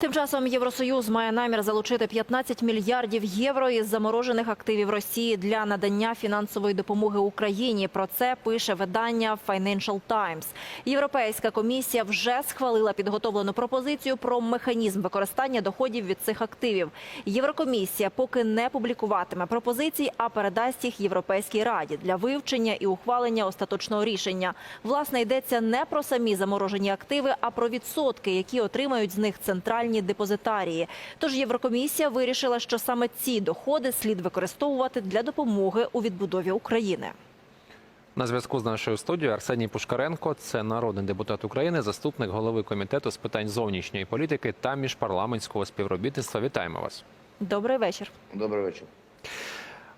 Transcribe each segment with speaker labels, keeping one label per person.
Speaker 1: Тим часом Євросоюз має намір залучити 15 мільярдів євро із заморожених активів Росії для надання фінансової допомоги Україні. Про це пише видання Financial Times. Європейська комісія вже схвалила підготовлену пропозицію про механізм використання доходів від цих активів. Єврокомісія поки не публікуватиме пропозицій, а передасть їх Європейській раді для вивчення і ухвалення остаточного рішення. Власне йдеться не про самі заморожені активи, а про відсотки, які отримають з них центральні депозитарії. Тож Єврокомісія вирішила, що саме ці доходи слід використовувати для допомоги у відбудові України.
Speaker 2: На зв'язку з нашою студією Арсеній Пушкаренко, це народний депутат України, заступник голови комітету з питань зовнішньої політики та міжпарламентського співробітництва. Вітаємо вас.
Speaker 1: Добрий вечір.
Speaker 3: Добрий вечір.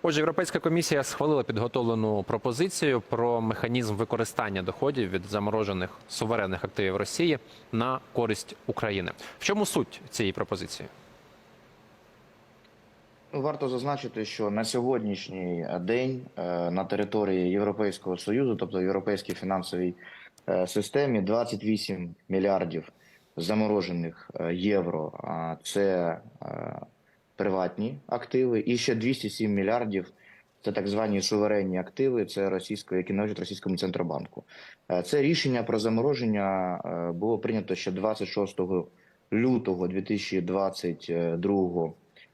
Speaker 2: Отже, Європейська комісія схвалила підготовлену пропозицію про механізм використання доходів від заморожених суверенних активів Росії на користь України. В чому суть цієї пропозиції?
Speaker 3: Ну, Варто зазначити, що на сьогоднішній день е, на території Європейського союзу, тобто європейській фінансовій е, системі, 28 мільярдів заморожених е, євро. Це е, приватні активи, і ще 207 мільярдів. Це так звані суверенні активи, це російської, які належать російському центробанку. Е, Це рішення про замороження е, було прийнято ще 26 лютого 2022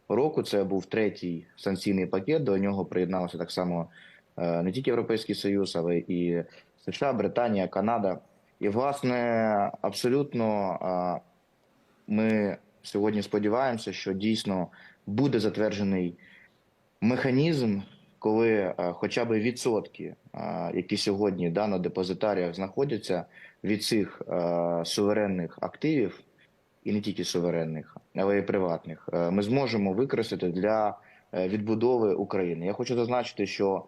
Speaker 3: року. Це був третій санкційний пакет. До нього приєдналося так само е, не тільки Європейський Союз, але і США, Британія, Канада. І, власне, абсолютно ми сьогодні сподіваємося, що дійсно буде затверджений механізм, коли е, хоча б відсотки, е, які сьогодні да, на депозитаріях знаходяться від цих е, суверенних активів, і не тільки суверенних, але й приватних, ми зможемо використати для відбудови України. Я хочу зазначити, що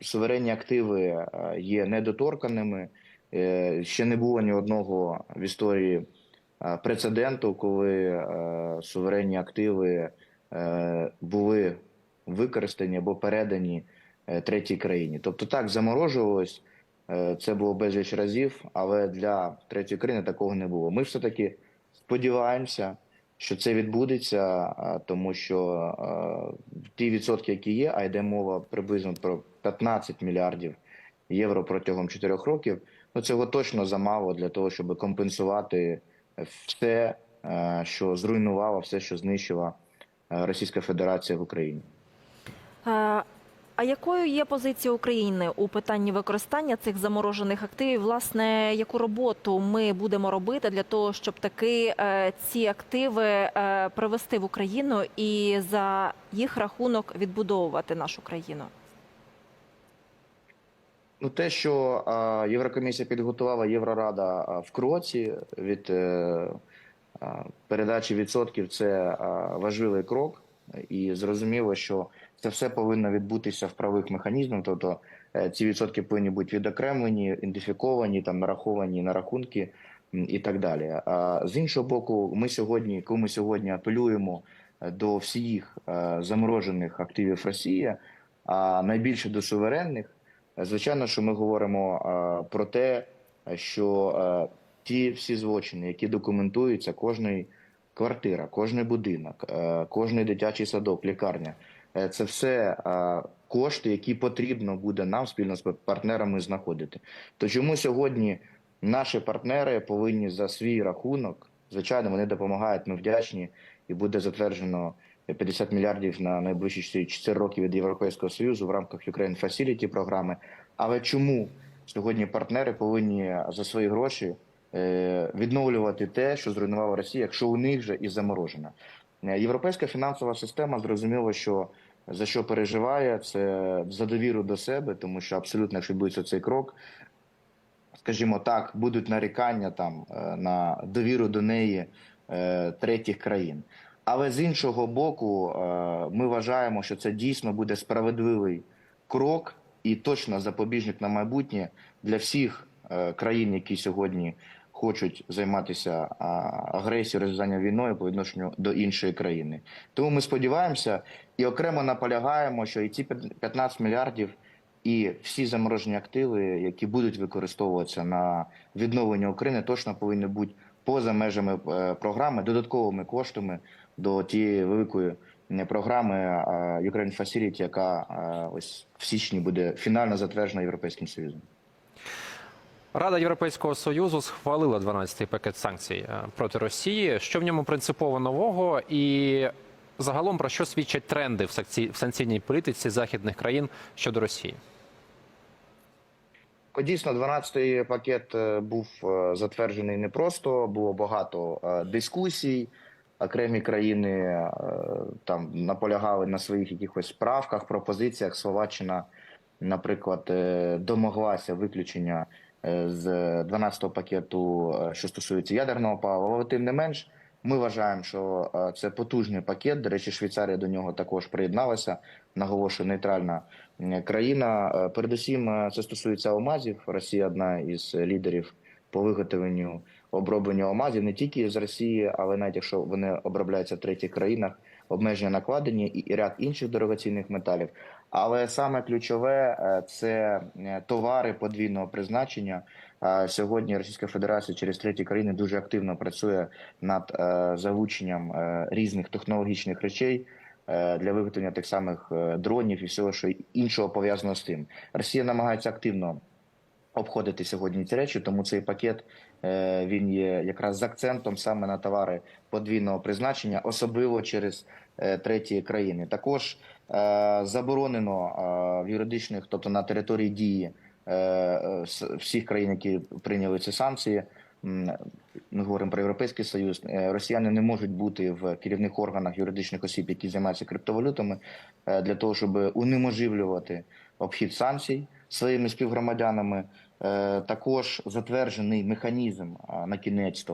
Speaker 3: суверенні активи є недоторканими. Ще не було ні одного в історії прецеденту, коли е, суверенні активи е, були використані або передані е, третій країні. Тобто так заморожувалось. е, Це було безліч разів, але для третьої країни такого не було. Ми все таки сподіваємося, що це відбудеться, тому що е, ті відсотки, які є, а йде мова приблизно про 15 мільярдів євро протягом 4 років. Ну цього точно замало для того, щоб компенсувати все, е, що зруйнувало, все, що знищила е, Російська Федерація в Україні.
Speaker 1: А якою є позиція України у питанні використання цих заморожених активів? Власне, яку роботу ми будемо робити для того, щоб таки е, ці активи привести в Україну і за їх рахунок відбудовувати нашу країну?
Speaker 3: Ну, те, що Єврокомісія підготувала Єврорада в кроці від е, передачі відсотків, це важливий крок, і зрозуміло, що це все повинно відбутися в правових механізмах. Тобто е, ці відсотки повинні бути відокремлені, ідентифіковані, там нараховані на рахунки і так далі. А з іншого боку, ми сьогодні, коли ми сьогодні апелюємо е, до всіх заморожених активів Росії, а найбільше до суверенних. Звичайно, що ми говоримо е, про те, що е, ті всі злочини, які документуються, кожний квартира, кожний будинок, е, кожний дитячий садок, лікарня, це все кошти, які потрібно буде нам спільно з партнерами знаходити. То чому сьогодні наші партнери повинні за свій рахунок, звичайно, вони допомагають, ми вдячні, і буде затверджено 50 мільярдів на найближчі 4 роки від Європейського Союзу в рамках Ukraine Facility програми. Але чому сьогодні партнери повинні за свої гроші е, відновлювати те, що зруйнувала Росія, якщо у них же і заморожена? Е, Європейська фінансова система зрозуміло, що за що переживає, це за довіру до себе, тому що абсолютно, якщо відбудеться цей крок, скажімо так, будуть нарікання там е, на довіру до неї третіх країн. Але з іншого боку, е, ми вважаємо, що це дійсно буде справедливий крок і точно запобіжник на майбутнє для всіх е, країн, які сьогодні хочуть займатися агресією, розв'язанням війною по відношенню до іншої країни. Тому ми сподіваємося і окремо наполягаємо, що і ці 15 мільярдів. І всі заморожені активи, які будуть використовуватися на відновлення України, точно повинні бути поза межами е, програми додатковими коштами до тієї великої е, програми е, Ukraine Facility, яка е, ось в січні буде фінально затверджена Європейським Союзом.
Speaker 2: Рада Європейського союзу схвалила 12-й пакет санкцій проти Росії. Що в ньому принципово нового, і загалом про що свідчать тренди в санкцій- в санкційній політиці західних країн щодо Росії?
Speaker 3: Дійсно, 12-й пакет був затверджений непросто, було багато дискусій. Окремі країни е, там наполягали на своїх якихось правках, пропозиціях. Словаччина, наприклад, е, домоглася виключення е, з 12-го пакету, що стосується ядерного палива. Але тим не менш, ми вважаємо, що це потужний пакет. До речі, Швейцарія до нього також приєдналася. Наголошую, нейтральна країна. Передусім, це стосується алмазів. Росія одна із лідерів по виготовленню обробленню алмазів не тільки з Росії, але навіть якщо вони обробляються в третіх країнах, обмеження накладені і ряд інших дорогоцінних металів. Але саме ключове е, це е, товари подвійного призначення. Е, Сьогодні Російська Федерація через треті країни дуже активно працює над залученням різних технологічних речей для виготовлення тих самих дронів і всього, що іншого пов'язаного з тим. Росія намагається активно обходити сьогодні ці речі, тому цей пакет е, він є якраз з акцентом саме на товари подвійного призначення, особливо через е, треті країни. Також е, заборонено в юридичних, тобто на території дії всіх країн, які прийняли ці санкції. Ми говоримо про європейський союз. Росіяни не можуть бути в керівних органах юридичних осіб, які займаються криптовалютами, для того, щоб унеможивлювати обхід санкцій своїми співгромадянами. Е, Також затверджений механізм на кінець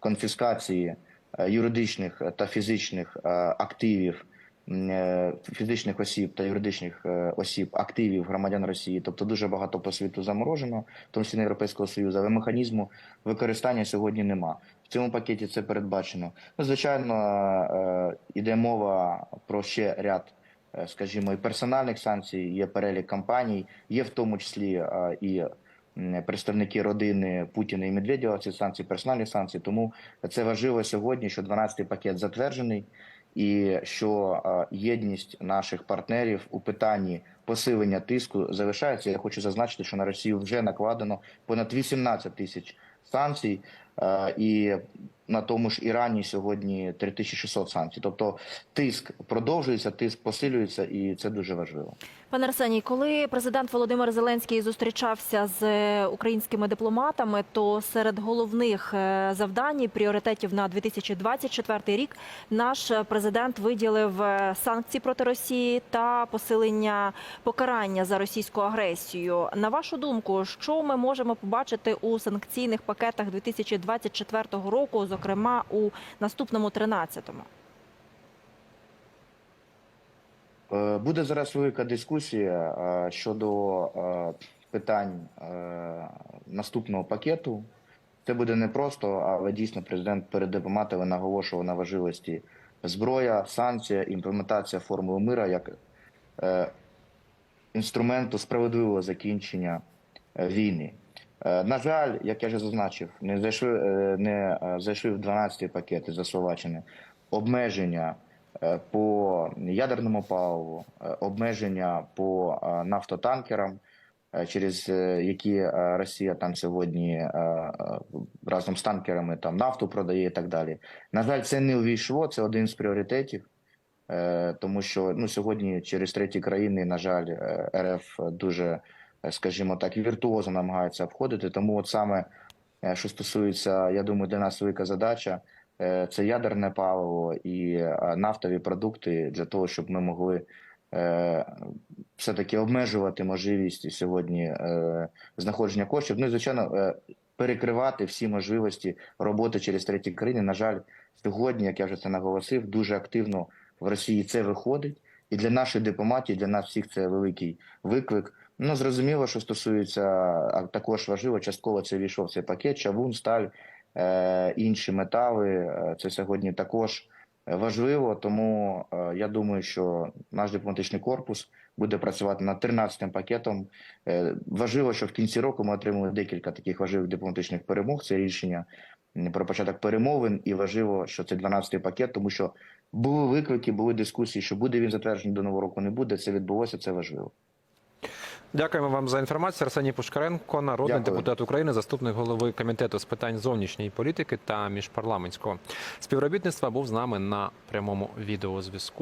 Speaker 3: конфіскації е, юридичних та фізичних е, активів е, фізичних осіб та юридичних е, осіб активів громадян Росії, тобто дуже багато по світу заморожено, в тому числі на Європейського Союзу, але механізму використання сьогодні нема. В цьому пакеті це передбачено. Ну, звичайно, е, іде мова про ще ряд, е, скажімо, і персональних санкцій, є перелік компаній, є в тому числі е, і представники родини Путіна і Медведєва, ці санкції, персональні санкції. Тому це важливо сьогодні, що 12-й пакет затверджений, і що єдність наших партнерів у питанні посилення тиску залишається. Я хочу зазначити, що на Росію вже накладено понад 18 тисяч санкцій, і на тому ж Ірані сьогодні 3600 санкцій. Тобто тиск продовжується, тиск посилюється, і це дуже важливо.
Speaker 1: Пане Арсеній, коли президент Володимир Зеленський зустрічався з е, українськими дипломатами, то серед головних е, завдань і пріоритетів на 2024 рік наш президент виділив е, санкції проти Росії та посилення покарання за російську агресію. На вашу думку, що ми можемо побачити у санкційних пакетах 2024 року, зокрема у наступному 13-му?
Speaker 3: Буде зараз велика дискусія е, щодо е, питань е, наступного пакету. Це буде непросто, але дійсно президент перед дипломатами наголошував на важливості зброя, санкція, імплементація формули мира як е, інструменту справедливого закінчення е, війни. Е, На жаль, як я вже зазначив, не зайшли, е, не е, зайшли в 12-й пакет за Словаччини обмеження е, по ядерному паливу, е, обмеження по е, нафтотанкерам, е, через е, які е, Росія там сьогодні е, е, разом з танкерами там нафту продає і так далі. На жаль, це не увійшло. Це один з пріоритетів. Е, Тому що ну сьогодні через треті країни, на жаль, е, РФ дуже, е, скажімо так, віртуозно намагається обходити. Тому, от саме е, що стосується, я думаю, для нас велика задача е, це ядерне паливо і е, нафтові продукти для того, щоб ми могли е, все-таки обмежувати можливість сьогодні е, знаходження коштів. Ну і звичайно, е, перекривати всі можливості роботи через треті країни. На жаль, сьогодні, як я вже це наголосив, дуже активно в Росії це виходить, і для нашої дипломатії, для нас всіх це великий виклик. Ну зрозуміло, що стосується а також важливо, частково це війшов цей пакет, чавун, сталь, е, інші метали. Е, Це сьогодні також важливо. Тому е, я думаю, що наш дипломатичний корпус буде працювати над 13-м пакетом. Е, важливо, що в кінці року ми отримали декілька таких важливих дипломатичних перемог. Це рішення про початок перемовин, і важливо, що це 12-й пакет, тому що були виклики, були дискусії, що буде він затверджений до нового року, не буде. Це відбулося, це важливо.
Speaker 2: Дякуємо вам за інформацію. Арсеній Пушкаренко, народний
Speaker 3: Дякую.
Speaker 2: депутат України, заступник голови комітету з питань зовнішньої політики та міжпарламентського співробітництва, був з нами на прямому відеозв'язку.